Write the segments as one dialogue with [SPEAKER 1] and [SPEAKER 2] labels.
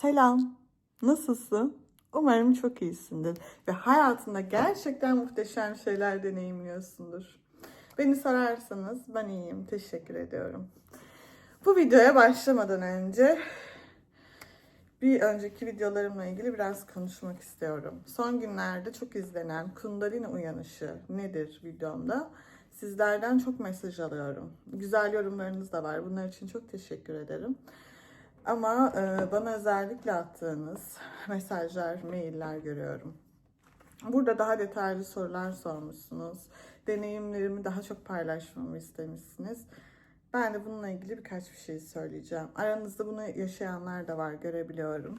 [SPEAKER 1] Selam. Nasılsın? Umarım çok iyisindir ve hayatında gerçekten muhteşem şeyler deneyimliyorsundur. Beni sorarsanız ben iyiyim. Teşekkür ediyorum. Bu videoya başlamadan önce bir önceki videolarımla ilgili biraz konuşmak istiyorum. Son günlerde çok izlenen Kundalini uyanışı nedir videomda sizlerden çok mesaj alıyorum. Güzel yorumlarınız da var. Bunlar için çok teşekkür ederim. Ama e, bana özellikle attığınız mesajlar, mailler görüyorum. Burada daha detaylı sorular sormuşsunuz. Deneyimlerimi daha çok paylaşmamı istemişsiniz. Ben de bununla ilgili birkaç bir şey söyleyeceğim. Aranızda bunu yaşayanlar da var, görebiliyorum.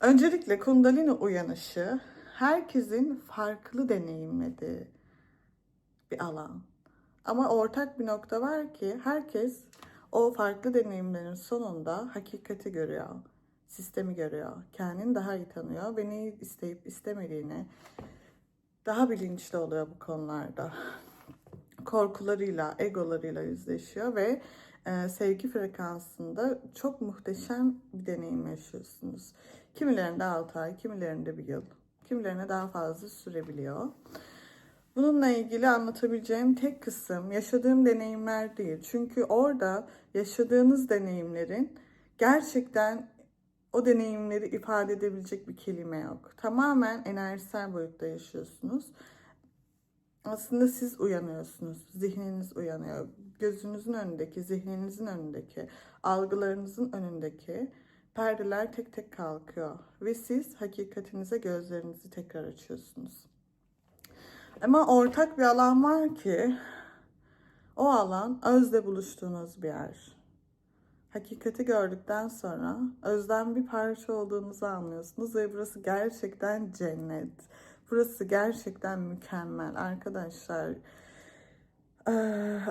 [SPEAKER 1] Öncelikle Kundalini uyanışı herkesin farklı deneyimlediği bir alan. Ama ortak bir nokta var ki herkes o farklı deneyimlerin sonunda hakikati görüyor. Sistemi görüyor. Kendini daha iyi tanıyor ve neyi isteyip istemediğini daha bilinçli oluyor bu konularda. Korkularıyla, egolarıyla yüzleşiyor ve e, sevgi frekansında çok muhteşem bir deneyim yaşıyorsunuz. Kimilerinde 6 ay, kimilerinde bir yıl, kimilerine daha fazla sürebiliyor. Bununla ilgili anlatabileceğim tek kısım yaşadığım deneyimler değil. Çünkü orada yaşadığınız deneyimlerin gerçekten o deneyimleri ifade edebilecek bir kelime yok. Tamamen enerjisel boyutta yaşıyorsunuz. Aslında siz uyanıyorsunuz. Zihniniz uyanıyor. Gözünüzün önündeki, zihninizin önündeki, algılarınızın önündeki perdeler tek tek kalkıyor. Ve siz hakikatinize gözlerinizi tekrar açıyorsunuz. Ama ortak bir alan var ki o alan özle buluştuğunuz bir yer. Hakikati gördükten sonra özden bir parça olduğunuzu anlıyorsunuz ve burası gerçekten cennet. Burası gerçekten mükemmel arkadaşlar. Ee,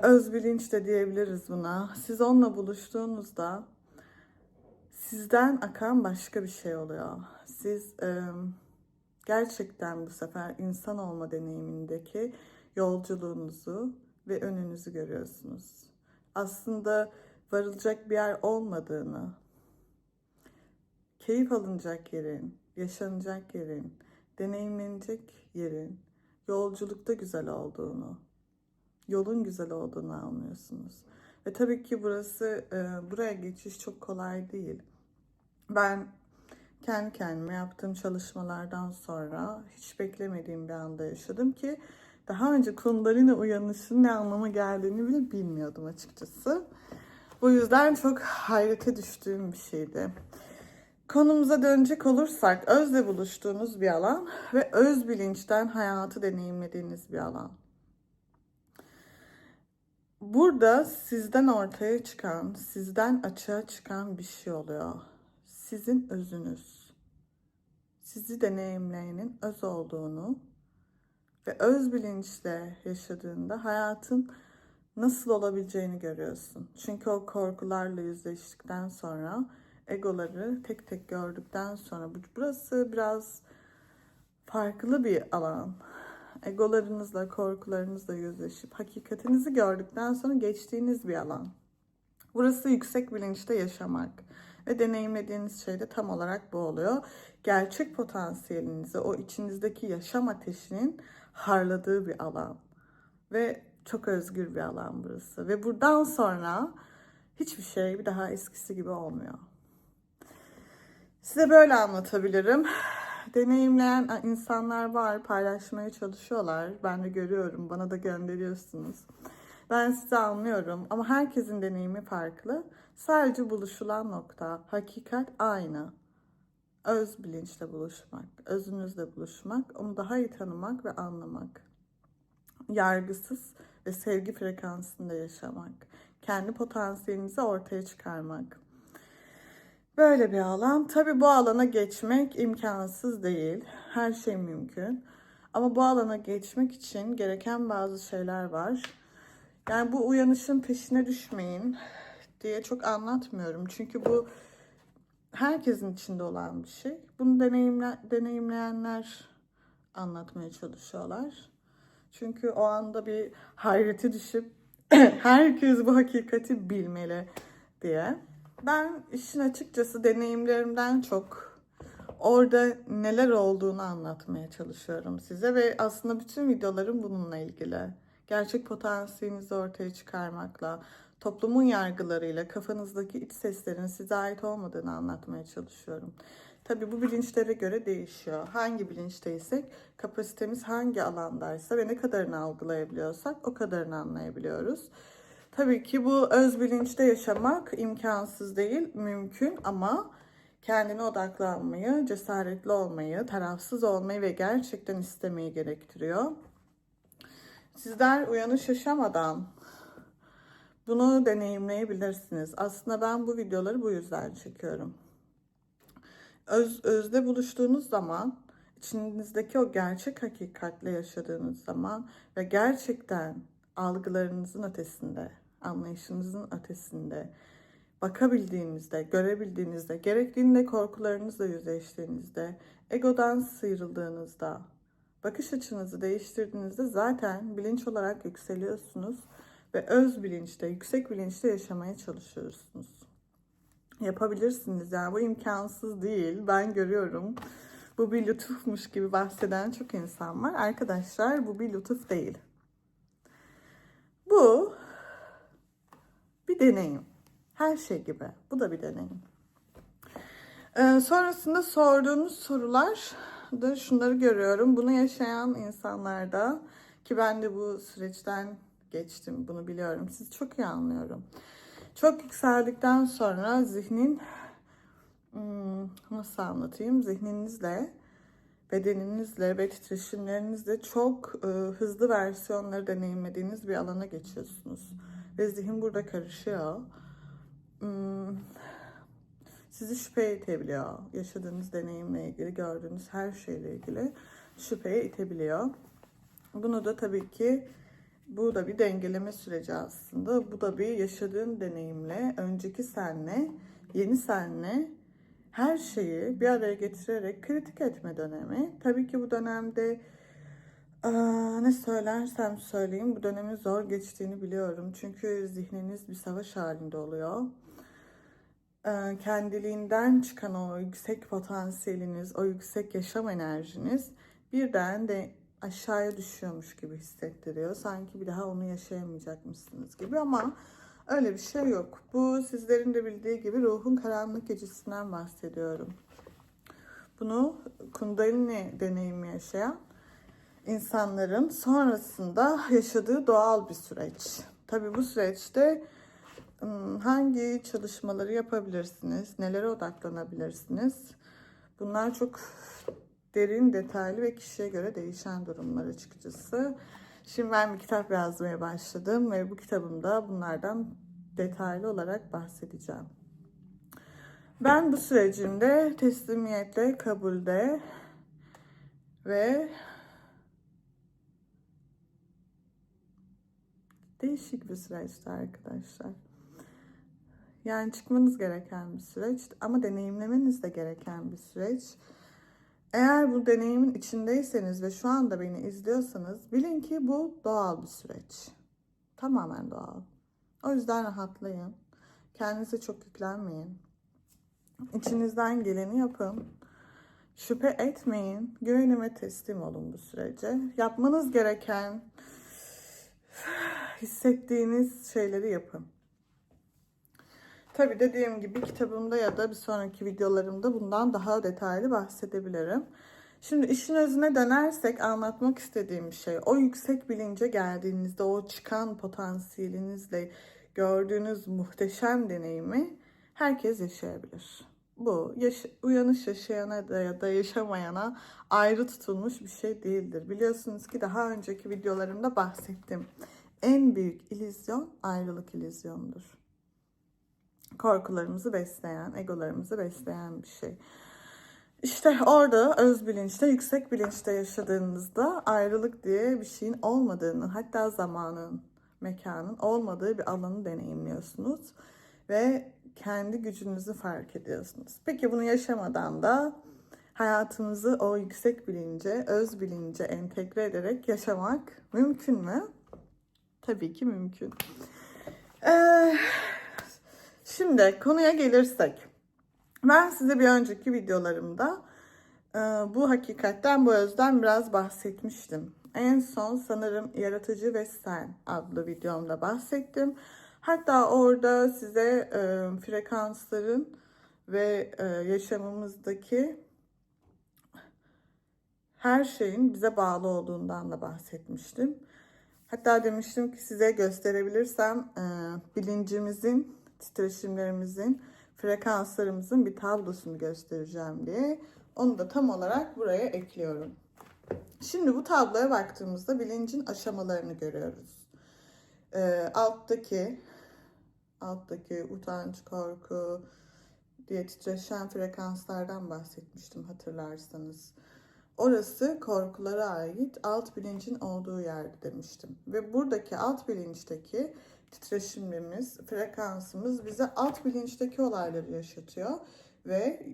[SPEAKER 1] öz bilinç de diyebiliriz buna. Siz onunla buluştuğunuzda sizden akan başka bir şey oluyor. Siz e, gerçekten bu sefer insan olma deneyimindeki yolculuğunuzu ve önünüzü görüyorsunuz. Aslında varılacak bir yer olmadığını, keyif alınacak yerin, yaşanacak yerin, deneyimlenecek yerin yolculukta güzel olduğunu, yolun güzel olduğunu anlıyorsunuz. Ve tabii ki burası, e, buraya geçiş çok kolay değil. Ben kendi kendime yaptığım çalışmalardan sonra hiç beklemediğim bir anda yaşadım ki daha önce Kundalini uyanışının ne anlama geldiğini bile bilmiyordum açıkçası. Bu yüzden çok hayrete düştüğüm bir şeydi. Konumuza dönecek olursak özle buluştuğunuz bir alan ve öz bilinçten hayatı deneyimlediğiniz bir alan. Burada sizden ortaya çıkan, sizden açığa çıkan bir şey oluyor. Sizin özünüz. Sizi deneyimleyenin öz olduğunu ve öz bilinçle yaşadığında hayatın nasıl olabileceğini görüyorsun. Çünkü o korkularla yüzleştikten sonra egoları tek tek gördükten sonra burası biraz farklı bir alan. Egolarınızla, korkularınızla yüzleşip hakikatinizi gördükten sonra geçtiğiniz bir alan. Burası yüksek bilinçte yaşamak ve deneyimlediğiniz şey de tam olarak bu oluyor. Gerçek potansiyelinizi, o içinizdeki yaşam ateşinin harladığı bir alan. Ve çok özgür bir alan burası. Ve buradan sonra hiçbir şey bir daha eskisi gibi olmuyor. Size böyle anlatabilirim. Deneyimleyen insanlar var, paylaşmaya çalışıyorlar. Ben de görüyorum, bana da gönderiyorsunuz. Ben sizi anlıyorum ama herkesin deneyimi farklı. Sadece buluşulan nokta, hakikat aynı. Öz bilinçle buluşmak, özünüzle buluşmak, onu daha iyi tanımak ve anlamak. Yargısız ve sevgi frekansında yaşamak. Kendi potansiyelinizi ortaya çıkarmak. Böyle bir alan. Tabii bu alana geçmek imkansız değil. Her şey mümkün. Ama bu alana geçmek için gereken bazı şeyler var. Yani bu uyanışın peşine düşmeyin diye çok anlatmıyorum. Çünkü bu herkesin içinde olan bir şey. Bunu deneyimle, deneyimleyenler anlatmaya çalışıyorlar. Çünkü o anda bir hayrete düşüp herkes bu hakikati bilmeli diye. Ben işin açıkçası deneyimlerimden çok orada neler olduğunu anlatmaya çalışıyorum size ve aslında bütün videolarım bununla ilgili. Gerçek potansiyelinizi ortaya çıkarmakla, toplumun yargılarıyla kafanızdaki iç seslerin size ait olmadığını anlatmaya çalışıyorum. Tabii bu bilinçlere göre değişiyor. Hangi bilinçteysek, kapasitemiz hangi alandaysa ve ne kadarını algılayabiliyorsak o kadarını anlayabiliyoruz. Tabii ki bu öz bilinçte yaşamak imkansız değil, mümkün ama kendine odaklanmayı, cesaretli olmayı, tarafsız olmayı ve gerçekten istemeyi gerektiriyor. Sizler uyanış yaşamadan bunu deneyimleyebilirsiniz. Aslında ben bu videoları bu yüzden çekiyorum. Öz, özde buluştuğunuz zaman, içinizdeki o gerçek hakikatle yaşadığınız zaman ve gerçekten algılarınızın ötesinde, anlayışınızın ötesinde, bakabildiğinizde, görebildiğinizde, gerektiğinde korkularınızla yüzleştiğinizde, egodan sıyrıldığınızda, bakış açınızı değiştirdiğinizde zaten bilinç olarak yükseliyorsunuz ve öz bilinçte, yüksek bilinçte yaşamaya çalışıyorsunuz. Yapabilirsiniz yani bu imkansız değil. Ben görüyorum. Bu bir lütufmuş gibi bahseden çok insan var. Arkadaşlar bu bir lütuf değil. Bu bir deneyim. Her şey gibi. Bu da bir deneyim. Ee, sonrasında sorduğunuz sorular da şunları görüyorum. Bunu yaşayan insanlarda ki ben de bu süreçten geçtim. Bunu biliyorum. Sizi çok iyi anlıyorum. Çok yükseldikten sonra zihnin hmm, nasıl anlatayım? Zihninizle bedeninizle ve titreşimlerinizle çok e, hızlı versiyonları deneyimlediğiniz bir alana geçiyorsunuz. Ve zihin burada karışıyor. Hmm, sizi şüpheye itebiliyor. Yaşadığınız deneyimle ilgili, gördüğünüz her şeyle ilgili şüpheye itebiliyor. Bunu da tabii ki bu da bir dengeleme süreci aslında. Bu da bir yaşadığın deneyimle, önceki senle, yeni senle her şeyi bir araya getirerek kritik etme dönemi. Tabii ki bu dönemde aa, ne söylersem söyleyeyim bu dönemin zor geçtiğini biliyorum. Çünkü zihniniz bir savaş halinde oluyor. Ee, kendiliğinden çıkan o yüksek potansiyeliniz, o yüksek yaşam enerjiniz birden de aşağıya düşüyormuş gibi hissettiriyor. Sanki bir daha onu yaşayamayacakmışsınız gibi ama öyle bir şey yok. Bu sizlerin de bildiği gibi ruhun karanlık gecesinden bahsediyorum. Bunu Kundalini deneyimi yaşayan insanların sonrasında yaşadığı doğal bir süreç. Tabii bu süreçte hangi çalışmaları yapabilirsiniz, nelere odaklanabilirsiniz? Bunlar çok derin, detaylı ve kişiye göre değişen durumlar açıkçası. Şimdi ben bir kitap yazmaya başladım ve bu kitabımda bunlardan detaylı olarak bahsedeceğim. Ben bu sürecimde teslimiyetle, kabulde ve değişik bir süreçti arkadaşlar. Yani çıkmanız gereken bir süreç ama deneyimlemeniz de gereken bir süreç. Eğer bu deneyimin içindeyseniz ve şu anda beni izliyorsanız bilin ki bu doğal bir süreç. Tamamen doğal. O yüzden rahatlayın. Kendinize çok yüklenmeyin. İçinizden geleni yapın. Şüphe etmeyin. Güvenime teslim olun bu sürece. Yapmanız gereken hissettiğiniz şeyleri yapın. Tabii dediğim gibi kitabımda ya da bir sonraki videolarımda bundan daha detaylı bahsedebilirim. Şimdi işin özüne dönersek anlatmak istediğim şey. O yüksek bilince geldiğinizde o çıkan potansiyelinizle gördüğünüz muhteşem deneyimi herkes yaşayabilir. Bu yaş- uyanış yaşayana da ya da yaşamayana ayrı tutulmuş bir şey değildir. Biliyorsunuz ki daha önceki videolarımda bahsettim. En büyük illüzyon ayrılık illüzyonudur korkularımızı besleyen, egolarımızı besleyen bir şey. İşte orada öz bilinçte, yüksek bilinçte yaşadığınızda ayrılık diye bir şeyin olmadığını, hatta zamanın, mekanın olmadığı bir alanı deneyimliyorsunuz ve kendi gücünüzü fark ediyorsunuz. Peki bunu yaşamadan da hayatımızı o yüksek bilince, öz bilince entegre ederek yaşamak mümkün mü? Tabii ki mümkün. Ee, Şimdi konuya gelirsek. Ben size bir önceki videolarımda e, bu hakikatten, bu özden biraz bahsetmiştim. En son sanırım Yaratıcı ve Sen adlı videomda bahsettim. Hatta orada size e, frekansların ve e, yaşamımızdaki her şeyin bize bağlı olduğundan da bahsetmiştim. Hatta demiştim ki size gösterebilirsem bilincimizin, titreşimlerimizin, frekanslarımızın bir tablosunu göstereceğim diye. Onu da tam olarak buraya ekliyorum. Şimdi bu tabloya baktığımızda bilincin aşamalarını görüyoruz. E, alttaki alttaki utanç, korku diye titreşen frekanslardan bahsetmiştim hatırlarsanız. Orası korkulara ait alt bilincin olduğu yerde demiştim. Ve buradaki alt bilinçteki titreşimimiz, frekansımız bize alt bilinçteki olayları yaşatıyor ve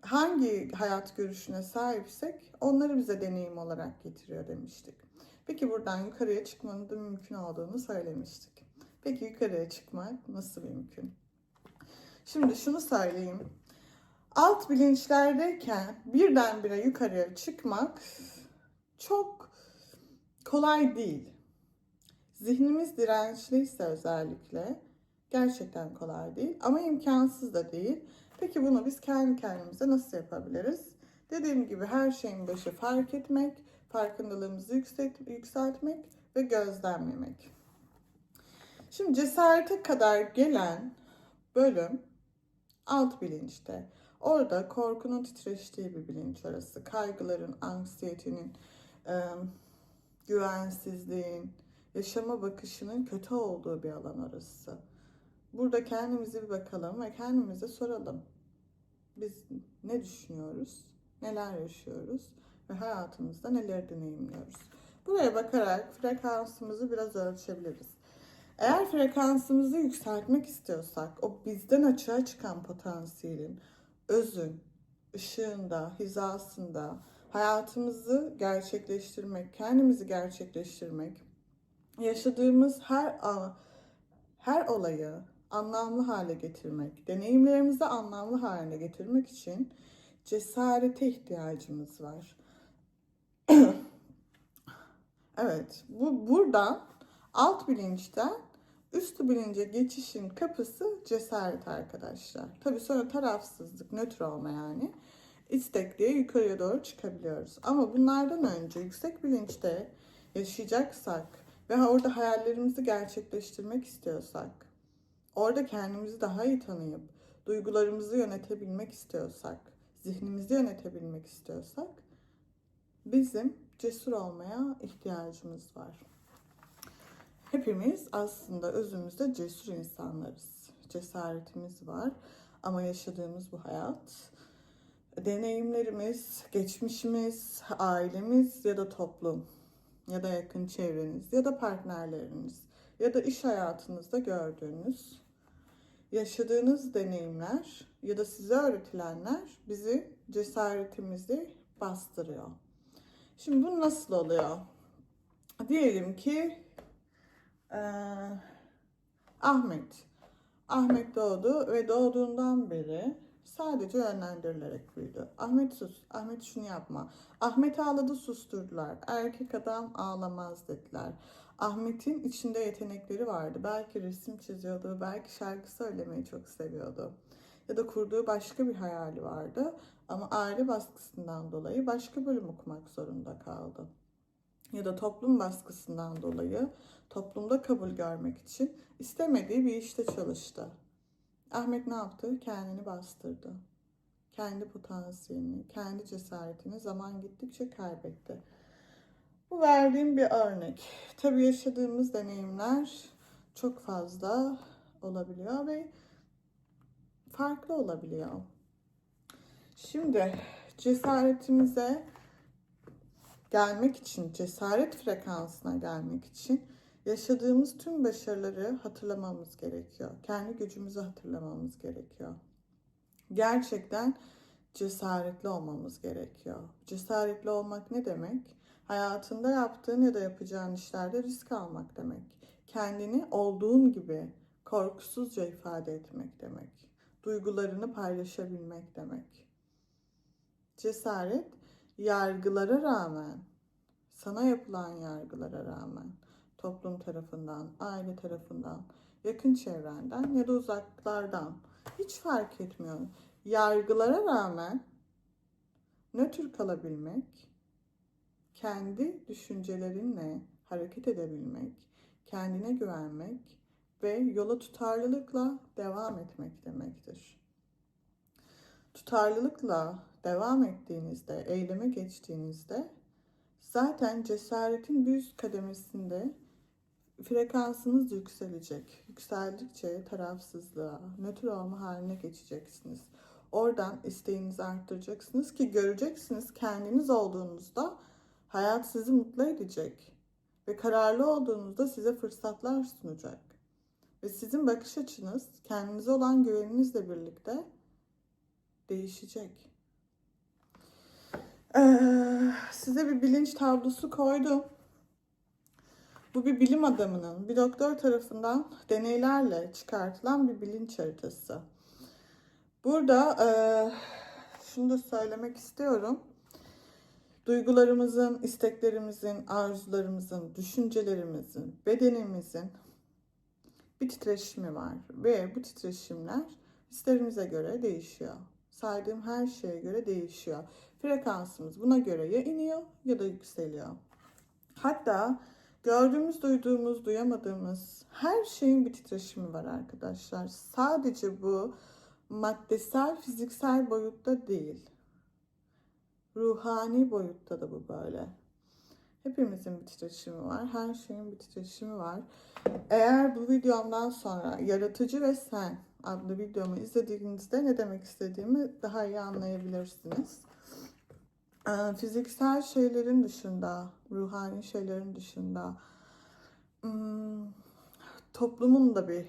[SPEAKER 1] hangi hayat görüşüne sahipsek onları bize deneyim olarak getiriyor demiştik. Peki buradan yukarıya çıkmanın da mümkün olduğunu söylemiştik. Peki yukarıya çıkmak nasıl mümkün? Şimdi şunu söyleyeyim. Alt bilinçlerdeyken birdenbire yukarıya çıkmak çok kolay değil. Zihnimiz dirençliyse özellikle gerçekten kolay değil ama imkansız da değil. Peki bunu biz kendi kendimize nasıl yapabiliriz? Dediğim gibi her şeyin başı fark etmek, farkındalığımızı yükselt yükseltmek ve gözlemlemek. Şimdi cesarete kadar gelen bölüm alt bilinçte. Orada korkunun titreştiği bir bilinç arası. Kaygıların, anksiyetenin, güvensizliğin, yaşama bakışının kötü olduğu bir alan orası. Burada kendimize bir bakalım ve kendimize soralım. Biz ne düşünüyoruz? Neler yaşıyoruz? Ve hayatımızda neler deneyimliyoruz? Buraya bakarak frekansımızı biraz ölçebiliriz. Eğer frekansımızı yükseltmek istiyorsak, o bizden açığa çıkan potansiyelin, özün, ışığında, hizasında hayatımızı gerçekleştirmek, kendimizi gerçekleştirmek, yaşadığımız her her olayı anlamlı hale getirmek, deneyimlerimizi anlamlı haline getirmek için cesarete ihtiyacımız var. evet, bu buradan alt bilinçten üstü bilince geçişin kapısı cesaret arkadaşlar. Tabii sonra tarafsızlık, nötr olma yani. istek diye yukarıya doğru çıkabiliyoruz. Ama bunlardan önce yüksek bilinçte yaşayacaksak ve orada hayallerimizi gerçekleştirmek istiyorsak, orada kendimizi daha iyi tanıyıp duygularımızı yönetebilmek istiyorsak, zihnimizi yönetebilmek istiyorsak bizim cesur olmaya ihtiyacımız var. Hepimiz aslında özümüzde cesur insanlarız. Cesaretimiz var ama yaşadığımız bu hayat deneyimlerimiz, geçmişimiz, ailemiz ya da toplum ya da yakın çevreniz ya da partnerleriniz ya da iş hayatınızda gördüğünüz yaşadığınız deneyimler ya da size öğretilenler bizi cesaretimizi bastırıyor. Şimdi bu nasıl oluyor? Diyelim ki ee, Ahmet. Ahmet doğdu ve doğduğundan beri sadece yönlendirilerek büyüdü. Ahmet sus, Ahmet şunu yapma. Ahmet ağladı susturdular. Erkek adam ağlamaz dediler. Ahmet'in içinde yetenekleri vardı. Belki resim çiziyordu, belki şarkı söylemeyi çok seviyordu. Ya da kurduğu başka bir hayali vardı. Ama aile baskısından dolayı başka bölüm okumak zorunda kaldı. Ya da toplum baskısından dolayı toplumda kabul görmek için istemediği bir işte çalıştı. Ahmet ne yaptı? Kendini bastırdı. Kendi potansiyelini, kendi cesaretini zaman gittikçe kaybetti. Bu verdiğim bir örnek. Tabii yaşadığımız deneyimler çok fazla olabiliyor ve farklı olabiliyor. Şimdi cesaretimize gelmek için, cesaret frekansına gelmek için yaşadığımız tüm başarıları hatırlamamız gerekiyor. Kendi gücümüzü hatırlamamız gerekiyor. Gerçekten cesaretli olmamız gerekiyor. Cesaretli olmak ne demek? Hayatında yaptığın ya da yapacağın işlerde risk almak demek. Kendini olduğun gibi korkusuzca ifade etmek demek. Duygularını paylaşabilmek demek. Cesaret yargılara rağmen, sana yapılan yargılara rağmen, toplum tarafından, aile tarafından, yakın çevrenden ya da uzaklardan hiç fark etmiyor. Yargılara rağmen nötr kalabilmek, kendi düşüncelerinle hareket edebilmek, kendine güvenmek ve yola tutarlılıkla devam etmek demektir. Tutarlılıkla devam ettiğinizde, eyleme geçtiğinizde zaten cesaretin bir üst kademesinde frekansınız yükselecek. Yükseldikçe tarafsızlığa, nötr olma haline geçeceksiniz. Oradan isteğinizi arttıracaksınız ki göreceksiniz kendiniz olduğunuzda hayat sizi mutlu edecek. Ve kararlı olduğunuzda size fırsatlar sunacak. Ve sizin bakış açınız kendinize olan güveninizle birlikte değişecek. Ee, size bir bilinç tablosu koydum. Bu bir bilim adamının, bir doktor tarafından deneylerle çıkartılan bir bilinç haritası. Burada eee, şunu da söylemek istiyorum. Duygularımızın, isteklerimizin, arzularımızın, düşüncelerimizin, bedenimizin bir titreşimi var ve bu titreşimler hislerimize göre değişiyor. Saydığım her şeye göre değişiyor. Frekansımız buna göre ya iniyor ya da yükseliyor. Hatta gördüğümüz, duyduğumuz, duyamadığımız her şeyin bir titreşimi var arkadaşlar. Sadece bu maddesel, fiziksel boyutta değil. Ruhani boyutta da bu böyle. Hepimizin bir titreşimi var. Her şeyin bir titreşimi var. Eğer bu videomdan sonra Yaratıcı ve Sen adlı videomu izlediğinizde ne demek istediğimi daha iyi anlayabilirsiniz. Ee, Fiziksel şeylerin dışında, ruhani şeylerin dışında hmm, toplumun da bir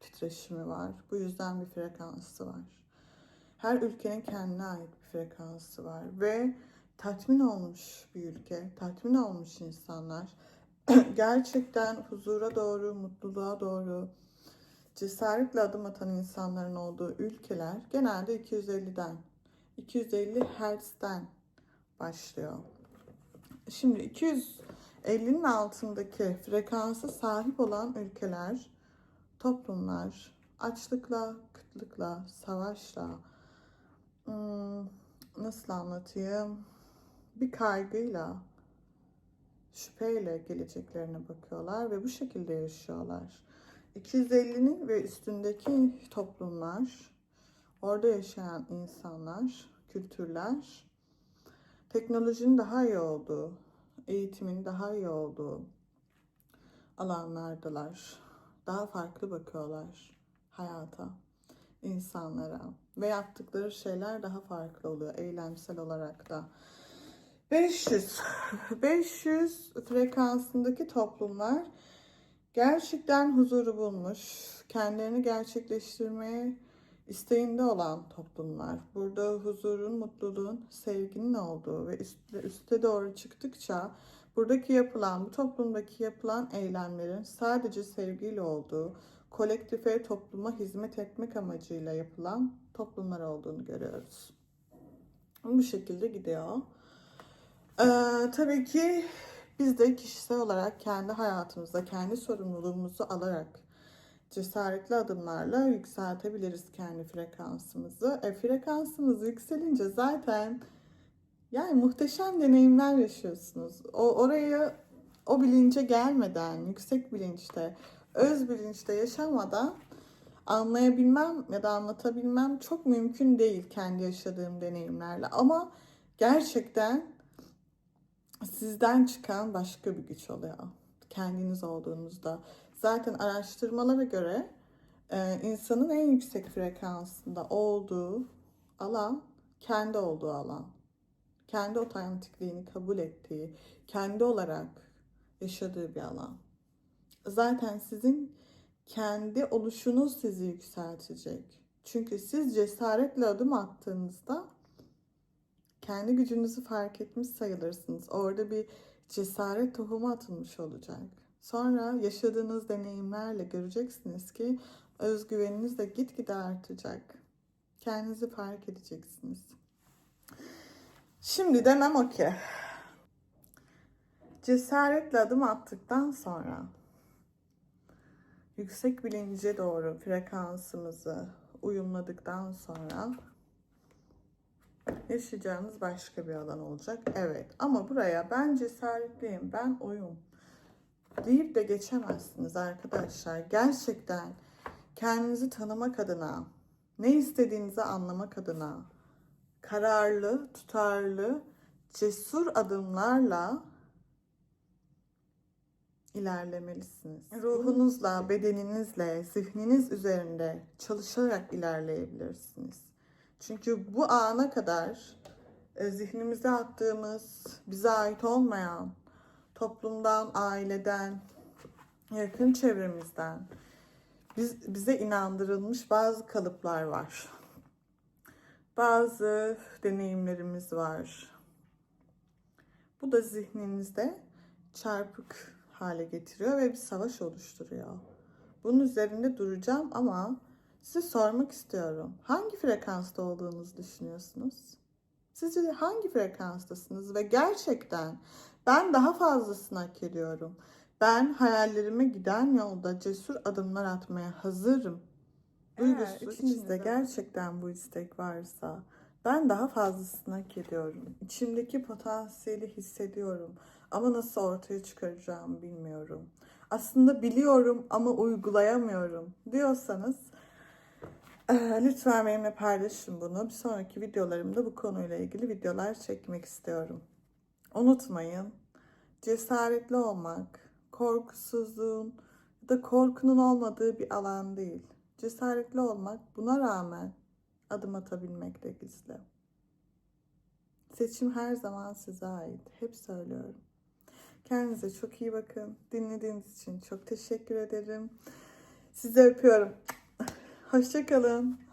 [SPEAKER 1] titreşimi var. Bu yüzden bir frekansı var. Her ülkenin kendine ait bir frekansı var ve tatmin olmuş bir ülke, tatmin olmuş insanlar gerçekten huzura doğru, mutluluğa doğru cesaretle adım atan insanların olduğu ülkeler genelde 250'den, 250 Hz'den başlıyor. Şimdi 250'nin altındaki frekansa sahip olan ülkeler, toplumlar açlıkla, kıtlıkla, savaşla, hmm, nasıl anlatayım? Bir kaygıyla, şüpheyle geleceklerine bakıyorlar ve bu şekilde yaşıyorlar. 250'nin ve üstündeki toplumlar, orada yaşayan insanlar, kültürler, teknolojinin daha iyi olduğu, eğitimin daha iyi olduğu alanlardalar. Daha farklı bakıyorlar hayata, insanlara ve yaptıkları şeyler daha farklı oluyor eylemsel olarak da. 500 500 frekansındaki toplumlar gerçekten huzuru bulmuş, kendilerini gerçekleştirmeye isteğinde olan toplumlar. Burada huzurun, mutluluğun, sevginin olduğu ve üste, üste doğru çıktıkça buradaki yapılan, bu toplumdaki yapılan eylemlerin sadece sevgiyle olduğu, kolektife, topluma hizmet etmek amacıyla yapılan toplumlar olduğunu görüyoruz. Bu şekilde gidiyor. Ee, tabii ki biz de kişisel olarak kendi hayatımızda, kendi sorumluluğumuzu alarak cesaretli adımlarla yükseltebiliriz kendi frekansımızı. E, frekansımız yükselince zaten yani muhteşem deneyimler yaşıyorsunuz. O oraya o bilince gelmeden, yüksek bilinçte, öz bilinçte yaşamadan anlayabilmem ya da anlatabilmem çok mümkün değil kendi yaşadığım deneyimlerle. Ama gerçekten sizden çıkan başka bir güç oluyor. Kendiniz olduğunuzda. Zaten araştırmalara göre e, insanın en yüksek frekansında olduğu alan kendi olduğu alan. Kendi otantikliğini kabul ettiği, kendi olarak yaşadığı bir alan. Zaten sizin kendi oluşunuz sizi yükseltecek. Çünkü siz cesaretle adım attığınızda kendi gücünüzü fark etmiş sayılırsınız. Orada bir cesaret tohumu atılmış olacak. Sonra yaşadığınız deneyimlerle göreceksiniz ki özgüveniniz de gitgide artacak. Kendinizi fark edeceksiniz. Şimdi demem o ki. Cesaretle adım attıktan sonra yüksek bilince doğru frekansımızı uyumladıktan sonra yaşayacağınız başka bir alan olacak. Evet ama buraya ben cesaretliyim, ben oyum deyip de geçemezsiniz arkadaşlar. Gerçekten kendinizi tanımak adına, ne istediğinizi anlamak adına kararlı, tutarlı, cesur adımlarla ilerlemelisiniz. Ruhunuzla, bedeninizle, zihniniz üzerinde çalışarak ilerleyebilirsiniz. Çünkü bu ana kadar e, zihnimize attığımız, bize ait olmayan, toplumdan, aileden, yakın çevremizden biz, bize inandırılmış bazı kalıplar var. Bazı deneyimlerimiz var. Bu da zihninizde çarpık hale getiriyor ve bir savaş oluşturuyor. Bunun üzerinde duracağım ama size sormak istiyorum. Hangi frekansta olduğunuzu düşünüyorsunuz? Sizce hangi frekanstasınız ve gerçekten ben daha fazlasını hak ediyorum. Ben hayallerime giden yolda cesur adımlar atmaya hazırım. Duygusu
[SPEAKER 2] Eğer
[SPEAKER 1] içinizde gerçekten bu istek varsa ben daha fazlasını hak ediyorum. İçimdeki potansiyeli hissediyorum ama nasıl ortaya çıkaracağımı bilmiyorum. Aslında biliyorum ama uygulayamıyorum diyorsanız lütfen benimle paylaşın bunu. Bir sonraki videolarımda bu konuyla ilgili videolar çekmek istiyorum. Unutmayın, cesaretli olmak, korkusuzluğun ya da korkunun olmadığı bir alan değil. Cesaretli olmak buna rağmen adım atabilmekte gizli. Seçim her zaman size ait. Hep söylüyorum. Kendinize çok iyi bakın. Dinlediğiniz için çok teşekkür ederim. Sizi öpüyorum. Hoşçakalın.